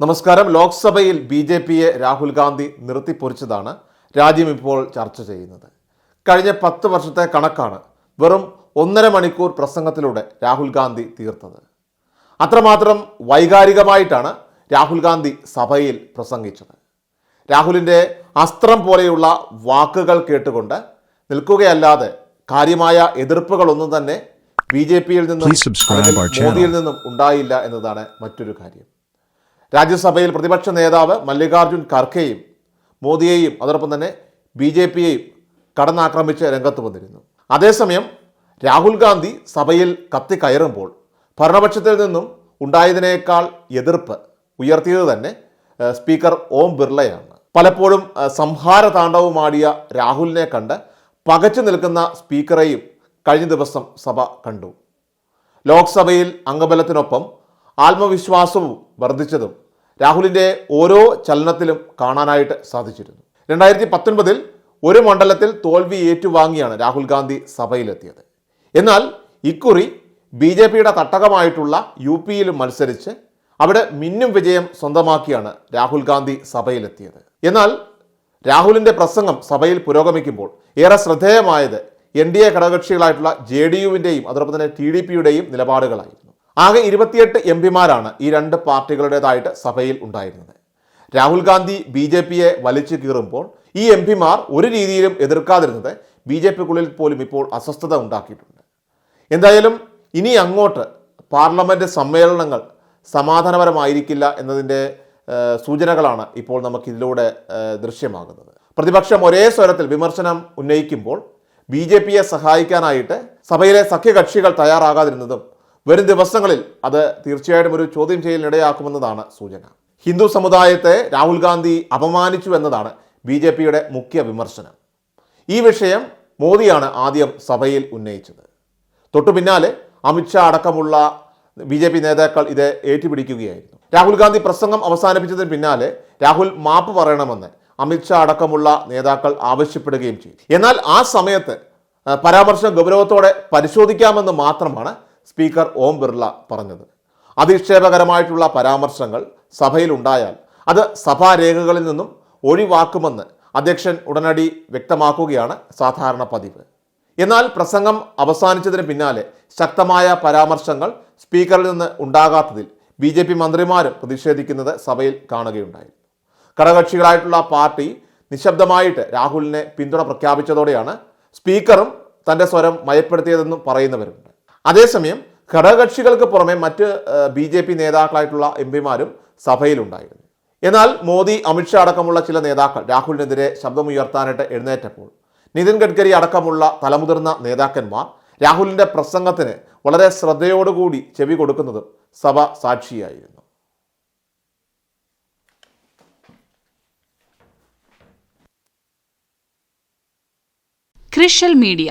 നമസ്കാരം. ലോക്സഭയിൽ B J പിയെ രാഹുൽ ഗാന്ധി നിർത്തിപ്പൊരിച്ചതാണ് രാജ്യം ഇപ്പോൾ ചർച്ച ചെയ്യുന്നത്. കഴിഞ്ഞ പത്ത് വർഷത്തെ കണക്കാണ് വെറും ഒന്നര മണിക്കൂർ പ്രസംഗത്തിലൂടെ രാഹുൽ ഗാന്ധി തീർത്തത്. അത്രമാത്രം വൈകാരികമായിട്ടാണ് രാഹുൽ ഗാന്ധി സഭയിൽ പ്രസംഗിച്ചത്. രാഹുലിന്റെ അസ്ത്രം പോലെയുള്ള വാക്കുകൾ കേട്ടുകൊണ്ട് നിൽക്കുകയല്ലാതെ കാര്യമായ എതിർപ്പുകളൊന്നും തന്നെ ബി ജെ പിയിൽ നിന്നും. മോദിയിൽ നിന്നും ഉണ്ടായില്ല എന്നതാണ് മറ്റൊരു കാര്യം. രാജ്യസഭയിൽ പ്രതിപക്ഷ നേതാവ് മല്ലികാർജുൻ ഖർഗെയും മോദിയെയും അതോടൊപ്പം തന്നെ ബി ജെ പിയെയും കടന്നാക്രമിച്ച് രംഗത്ത് വന്നിരുന്നു. അതേസമയം രാഹുൽ ഗാന്ധി സഭയിൽ കത്തി കയറുമ്പോൾ ഭരണപക്ഷത്തിൽ നിന്നും ഉണ്ടായതിനേക്കാൾ എതിർപ്പ് ഉയർത്തിയത് തന്നെ സ്പീക്കർ ഓം ബിർളയാണ്. പലപ്പോഴും സംഹാര താണ്ഡവുമാടിയ രാഹുലിനെ കണ്ട് പകച്ചു നിൽക്കുന്ന സ്പീക്കറെയും കഴിഞ്ഞ ദിവസം സഭ കണ്ടു. ലോക്സഭയിൽ അംഗബലത്തിനൊപ്പം ആത്മവിശ്വാസവും വർദ്ധിച്ചതും രാഹുലിന്റെ ഓരോ ചലനത്തിലും കാണാനായിട്ട് സാധിച്ചിരുന്നു. രണ്ടായിരത്തി പത്തൊൻപതിൽ ഒരു മണ്ഡലത്തിൽ തോൽവി ഏറ്റുവാങ്ങിയാണ് രാഹുൽ ഗാന്ധി സഭയിലെത്തിയത്. എന്നാൽ ഇക്കുറി ബി ജെ പിയുടെ തട്ടകമായിട്ടുള്ള യു പിയിൽ മത്സരിച്ച് അവിടെ മിന്നും വിജയം സ്വന്തമാക്കിയാണ് രാഹുൽ ഗാന്ധി സഭയിലെത്തിയത്. എന്നാൽ രാഹുലിന്റെ പ്രസംഗം സഭയിൽ പുരോഗമിക്കുമ്പോൾ ഏറെ ശ്രദ്ധേയമായത് എൻ ഡി എ ഘടകകക്ഷികളായിട്ടുള്ള ജെ ഡി യുവിന്റെയും അതോടൊപ്പം തന്നെ ടി ഡി പിയുടെയും നിലപാടുകളായിരുന്നു. ആകെ ഇരുപത്തിയെട്ട് എം പിമാരാണ് ഈ രണ്ട് പാർട്ടികളുടേതായിട്ട് സഭയിൽ ഉണ്ടായിരുന്നത്. രാഹുൽ ഗാന്ധി ബി ജെ പിയെ വലിച്ചു കീറുമ്പോൾ ഈ എം പിമാർ ഒരു രീതിയിലും എതിർക്കാതിരുന്നത് ബി ജെ പിക്കുള്ളിൽ പോലും ഇപ്പോൾ അസ്വസ്ഥത ഉണ്ടാക്കിയിട്ടുണ്ട്. എന്തായാലും ഇനി അങ്ങോട്ട് പാർലമെന്റ് സമ്മേളനങ്ങൾ സമാധാനപരമായിരിക്കില്ല എന്നതിന്റെ സൂചനകളാണ് ഇപ്പോൾ നമുക്കിതിലൂടെ ദൃശ്യമാകുന്നത്. പ്രതിപക്ഷം ഒരേ സ്വരത്തിൽ വിമർശനം ഉന്നയിക്കുമ്പോൾ ബി ജെ പിയെ സഹായിക്കാനായിട്ട് സഭയിലെ സഖ്യകക്ഷികൾ തയ്യാറാകാതിരുന്നതും വരും ദിവസങ്ങളിൽ അത് തീർച്ചയായിട്ടും ഒരു ചോദ്യം ചെയ്യലിനിടയാക്കുമെന്നതാണ് സൂചന. ഹിന്ദു സമുദായത്തെ രാഹുൽ ഗാന്ധി അപമാനിച്ചു എന്നതാണ് ബി ജെ പിയുടെ മുഖ്യ വിമർശനം. ഈ വിഷയം മോദിയാണ് ആദ്യം സഭയിൽ ഉന്നയിച്ചത്. തൊട്ടു പിന്നാലെ അമിത്ഷാ അടക്കമുള്ള ബി ജെ പി നേതാക്കൾ ഇത് ഏറ്റുപിടിക്കുകയായിരുന്നു. രാഹുൽ ഗാന്ധി പ്രസംഗം അവസാനിപ്പിച്ചതിന് പിന്നാലെ രാഹുൽ മാപ്പ് പറയണമെന്ന് അമിത്ഷാ അടക്കമുള്ള നേതാക്കൾ ആവശ്യപ്പെടുകയും ചെയ്തു. എന്നാൽ ആ സമയത്ത് പരാമർശം ഗൗരവത്തോടെ പരിശോധിക്കാമെന്ന് മാത്രമാണ് സ്പീക്കർ ഓം ബിർള പറഞ്ഞത്. അധിക്ഷേപകരമായിട്ടുള്ള പരാമർശങ്ങൾ സഭയിലുണ്ടായാൽ അത് സഭാരേഖകളിൽ നിന്നും ഒഴിവാക്കുമെന്ന് അധ്യക്ഷൻ ഉടനടി വ്യക്തമാക്കുകയാണ് സാധാരണ പതിവ്. എന്നാൽ പ്രസംഗം അവസാനിച്ചതിന് പിന്നാലെ ശക്തമായ പരാമർശങ്ങൾ സ്പീക്കറിൽ നിന്ന് ഉണ്ടാകാത്തതിൽ ബി ജെ പി മന്ത്രിമാരും പ്രതിഷേധിക്കുന്നത് സഭയിൽ കാണുകയുണ്ടായി. ഘടകകക്ഷികളായിട്ടുള്ള പാർട്ടി നിശബ്ദമായിട്ട് രാഹുലിനെ പിന്തുണ പ്രഖ്യാപിച്ചതോടെയാണ് സ്പീക്കറും തന്റെ സ്വരം മയപ്പെടുത്തിയതെന്നും പറയുന്നവരുണ്ട്. അതേസമയം ഘടകകക്ഷികൾക്ക് പുറമെ മറ്റ് ബി ജെ പി നേതാക്കളായിട്ടുള്ള എം പിമാരും സഭയിലുണ്ടായിരുന്നു. എന്നാൽ മോദി അമിത്ഷാ അടക്കമുള്ള ചില നേതാക്കൾ രാഹുലിനെതിരെ ശബ്ദമുയർത്താനായിട്ട് എഴുന്നേറ്റപ്പോൾ നിതിൻ ഗഡ്കരി അടക്കമുള്ള തലമുതിർന്ന നേതാക്കന്മാർ രാഹുലിന്റെ പ്രസംഗത്തിന് വളരെ ശ്രദ്ധയോടുകൂടി ചെവി കൊടുക്കുന്നത് സഭ സാക്ഷിയായിരുന്നു. ക്രിഷ്യൽ മീഡിയ